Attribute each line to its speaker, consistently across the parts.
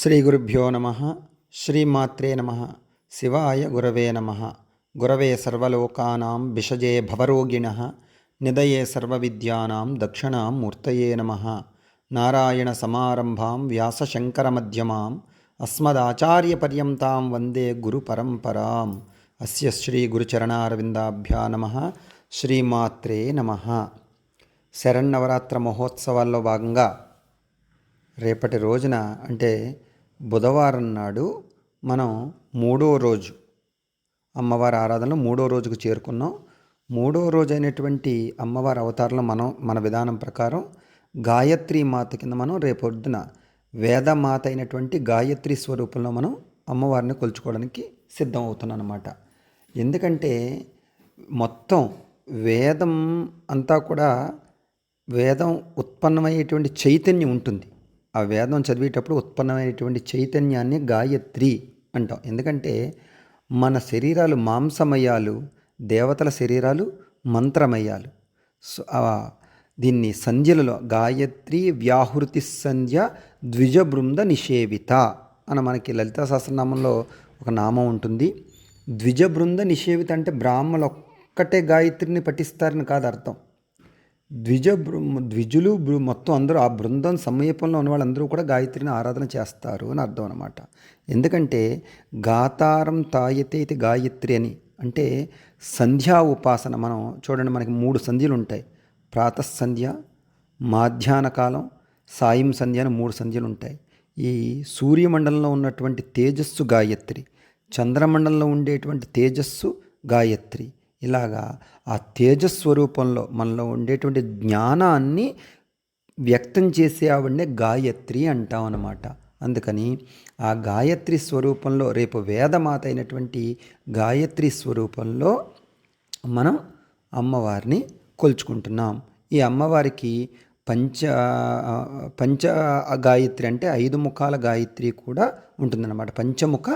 Speaker 1: శ్రీ గురుభ్యో నమ శ్రీమాత్రే నమ శివాయ గురవే నమ గురవే సర్వలోకానాం విషజే భవరోగిణ నిదయే సర్వవిద్యానాం దక్షిణాం మూర్తయే నమ నారాయణ సమారంభాం వ్యాసశంకరమధ్యమాం అస్మదాచార్యపర్యంతాం వందే గురుపరంపరాం అస్య శ్రీ గురుచరణారవిందాభ్యా నమ శ్రీమాత్రే నమ. శరన్నవరాత్ర మహోత్సవాల్లో భాగంగా రేపటి రోజున అంటే బుధవారం నాడు మనం మూడో రోజు అమ్మవారి ఆరాధనలో మూడో రోజుకు చేరుకున్నాం. మూడో రోజు అయినటువంటి అమ్మవారి అవతారంలో మనం మన విధానం ప్రకారం గాయత్రి మాత కింద మనం రేపొద్దున వేదమాత అయినటువంటి గాయత్రి స్వరూపంలో మనం అమ్మవారిని కొలుచుకోవడానికి సిద్ధం అవుతున్నాం ఎందుకంటే మొత్తం వేదం అంతా కూడా వేదం ఉత్పన్నమయ్యేటువంటి చైతన్యం ఉంటుంది. ఆ వేదం చదివేటప్పుడు ఉత్పన్నమైనటువంటి చైతన్యాన్ని గాయత్రి అంటాం. ఎందుకంటే మన శరీరాలు మాంసమయాలు దేవతల శరీరాలు మంత్రమయాలు. సో దీన్ని సంధ్యలలో గాయత్రి వ్యాహృతి సంధ్య ద్విజ బృంద నిషేవిత అని మనకి లలితా సహస్రనామంలో ఒక నామం ఉంటుంది. ద్విజ బృంద నిషేవిత అంటే బ్రాహ్మలు ఒక్కటే గాయత్రిని పఠిస్తారని కాదు అర్థం. ద్విజ బృ- ద్విజులు బృ- మొత్తం అందరూ ఆ బృందం సమీపంలో ఉన్న వాళ్ళందరూ కూడా గాయత్రిని ఆరాధన చేస్తారు అని అర్థం అనమాట ఎందుకంటే గాతారం తాయతే ఇది గాయత్రి అని. అంటే సంధ్యా ఉపాసన మనం చూడండి మనకి మూడు సంధ్యలు ఉంటాయి. ప్రాతః సంధ్య మాధ్యాహ్న కాలం సాయం సంధ్య అని మూడు సంధ్యలు ఉంటాయి. ఈ సూర్యమండలంలో ఉన్నటువంటి తేజస్సు గాయత్రి చంద్రమండలంలో ఉండేటువంటి తేజస్సు గాయత్రి. ఇలాగా ఆ తేజస్వరూపంలో మనలో ఉండేటువంటి జ్ఞానాన్ని వ్యక్తం చేసే ఆవిడనే గాయత్రి అంటాం అన్నమాట. అందుకని ఆ గాయత్రి స్వరూపంలో రేపు వేదమాత అయినటువంటి గాయత్రి స్వరూపంలో మనం అమ్మవారిని కొలుచుకుంటున్నాం. ఈ అమ్మవారికి పంచ పంచ గాయత్రి అంటే ఐదు ముఖాల గాయత్రి కూడా ఉంటుందన్నమాట. పంచముఖ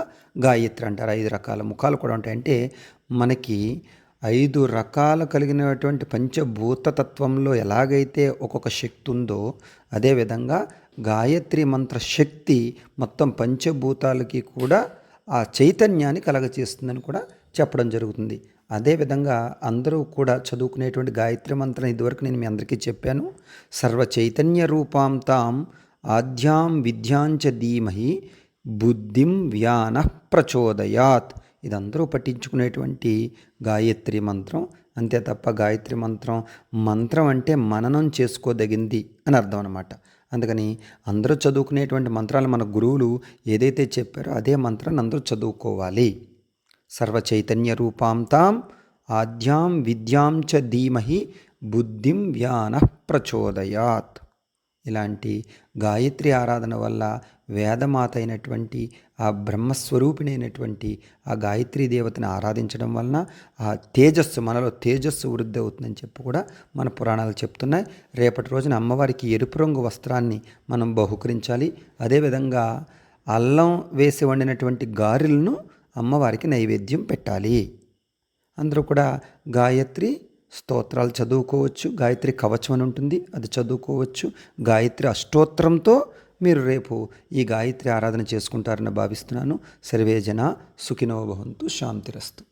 Speaker 1: గాయత్రి అంటారు. ఐదు రకాల ముఖాలు కూడా ఉంటాయి. అంటే మనకి ఐదు రకాలు కలిగినటువంటి పంచభూత తత్వంలో ఎలాగైతే ఒక్కొక్క శక్తి ఉందో అదేవిధంగా గాయత్రి మంత్ర శక్తి మొత్తం పంచభూతాలకి కూడా ఆ చైతన్యాన్ని కలగచేస్తుందని కూడా చెప్పడం జరుగుతుంది. అదేవిధంగా అందరూ కూడా చదువుకునేటువంటి గాయత్రి మంత్రం ఇదివరకు నేను మీ అందరికీ చెప్పాను. సర్వ చైతన్య రూపాం తాం ఆద్యాం విద్యాంచ ధీమహి బుద్ధిం వ్యాన ప్రచోదయాత్. ఇది అందరూ పట్టించుకునేటువంటి గాయత్రి మంత్రం. అంతే తప్ప గాయత్రి మంత్రం మంత్రం అంటే మననం చేసుకోదగింది అని అర్థం అనమాట అందుకని అందరూ చదువుకునేటువంటి మంత్రాలు మన గురువులు ఏదైతే చెప్పారో అదే మంత్రాన్ని అందరూ చదువుకోవాలి. సర్వ చైతన్య రూపాం తాం ఆద్యాం విద్యాం చ ధీమహి బుద్ధిం వ్యాన ప్రచోదయాత్. ఇలాంటి గాయత్రి ఆరాధన వల్ల వేదమాత అయినటువంటి ఆ బ్రహ్మస్వరూపిణి అయినటువంటి ఆ గాయత్రి దేవతని ఆరాధించడం వలన ఆ తేజస్సు మనలో తేజస్సు వృద్ధి అవుతుందని చెప్పి కూడా మన పురాణాలు చెప్తున్నాయి. రేపటి రోజున అమ్మవారికి ఎరుపు రంగు వస్త్రాన్ని మనం బహుకరించాలి. అదేవిధంగా అల్లం వేసి వండినటువంటి గారెలను అమ్మవారికి నైవేద్యం పెట్టాలి. అందరూ కూడా గాయత్రి స్తోత్రాలు చదువుకోవచ్చు గాయత్రి కవచం అని ఉంటుంది అది చదువుకోవచ్చు. గాయత్రి అష్టోత్తరంతో మీరు రేపు ఈ గాయత్రి ఆరాధన చేసుకుంటారని భావిస్తున్నాను. సర్వేజన సుఖినో భవంతు శాంతిరస్తు.